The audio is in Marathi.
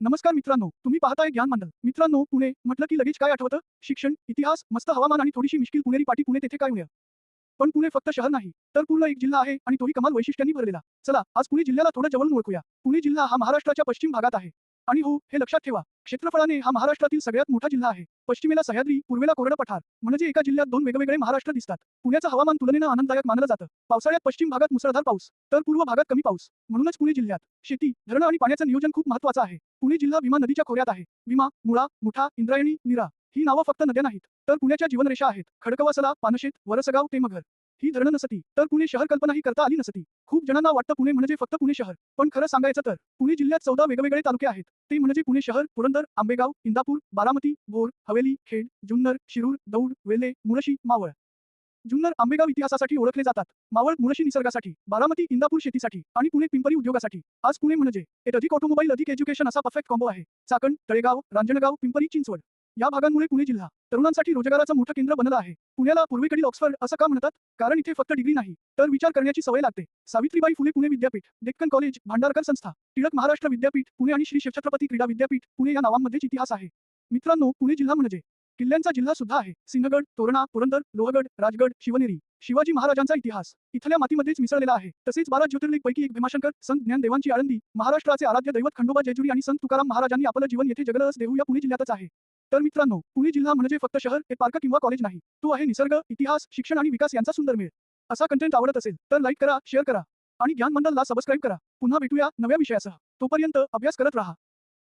नमस्कार मित्रांनो तुम्ही पाहताय ज्ञान मंडल मित्रांनो पुणे म्हटलं की लगेच काय आठवतं? शिक्षण इतिहास मस्त हवामान आणि थोडीशी मिश्किल पुणेरी पाठी पुणे तेथे काय मिळेल पण पुणे फक्त शहर नाही तर पूर्ण एक जिल्हा आहे आणि तोही कमाल वैशिष्ट्यांनी भरलेला. चला आज पुणे जिल्ह्याला थोडं जवळून ओळखूया. पुणे जिल्हा हा महाराष्ट्राच्या पश्चिम भागात आहे. आणि हो हे लक्षात ठेवा क्षेत्रफळाने हा महाराष्ट्रातील सगळ्यात मोठा जिल्हा आहे. पश्चिमेला सह्याद्री पूर्वेला कोरडं पठार म्हणजे एका जिल्ह्यात दोन वेगवेगळे महाराष्ट्र दिसतात. पुण्याचं हवामान तुलनेनं आनंददायक मानलं जातं. पावसाळ्यात पश्चिम भागात मुसळधार पाऊस तर पूर्व भागात कमी पाऊस. म्हणूनच पुणे जिल्ह्यात शेती धरणं आणि पाण्याचं नियोजन खूप महत्त्वाचं आहे. पुणे जिल्हा भीमा नदीच्या खोऱ्यात आहे. विमा मुळा मुठा इंद्रायणी निरा ही नावं फक्त नद्या नाहीत तर पुण्याच्या जीवनरेषा आहेत. खडकवासला पानशेत वरसगाव ते मगर. ही धरणं नसती तर पुणे शहर कल्पनाही करता आली नसती. खूप जणांना वाटतं पुणे म्हणजे फक्त पुणे शहर पण खरं सांगायचं तर पुणे जिल्ह्यात चौदा वेगवेगळे तालुके आहेत. ते म्हणजे पुणे शहर पुरंदर आंबेगाव इंदापूर बारामती भोर हवेली खेड जुन्नर शिरूर दौड वेले मुळशी मावळ. जुन्नर आंबेगाव इतिहासासाठी ओळखले जातात. मावळ मुळशी निसर्गासाठी बारामती इंदापूर शेतीसाठी आणि पुणे पिंपरी उद्योगासाठी. आज पुणे म्हणजे एक अधिक ऑटोमोबाईल अधिक एज्युकेशन असा परफेक्ट कॉम्बो आहे. चाकण तळेगाव रांजणगाव पिंपरी चिंचवड. या भागांमुळे पुणे जिल्हा तरुणांसाठी रोजगाराचं मोठं केंद्र बनलं आहे. पुण्याला पूर्वेकडील ऑक्सफर्ड असं का म्हणतात? कारण इथे फक्त डिग्री नाही तर विचार करण्याची सवय लागते. सावित्रीबाई फुले पुणे विद्यापीठ डेक्कन कॉलेज भांडारकर संस्था टिळक महाराष्ट्र विद्यापीठ पुणे आणि श्री शिवछत्रपती क्रीडा विद्यापीठ पुणे या नावांमध्येच इतिहास आहे. मित्रांनो पुणे जिल्हा म्हणजे? किल्ल्यांचा जिल्हा सुद्धा आहे. सिंहगड तोरणा पुरंदर लोहगड राजगड शिवनेरी शिवाजी महाराजांचा इतिहास इथल्या मातीमध्येच मिसळलेला आहे. तसेच बारा ज्योतिर्लिंग पैकी एक भीमाशंकर संत ज्ञानदेवांची आळंदी महाराष्ट्राचे आराध्य दैवत खंडोबा जेजुरी आणि संत तुकाराम महाराजांनी आपलं जीवन येथे जगलस देऊ या पुणे जिल्ह्यातच आहे. तर मित्रांनो पुणे जिल्हा म्हणजे फक्त शहर हे पार्क किंवा कॉलेज नाही. तो आहे निसर्ग इतिहास शिक्षण आणि विकास यांचा सुंदर मेळ. असा कंटेंट आवडत असेल तर लाईक करा शेअर करा. आणि ज्ञान मंडलला सबस्क्राईब करा. पुन्हा भेटूया नव्या विषयासह. तोपर्यंत अभ्यास करत राहा.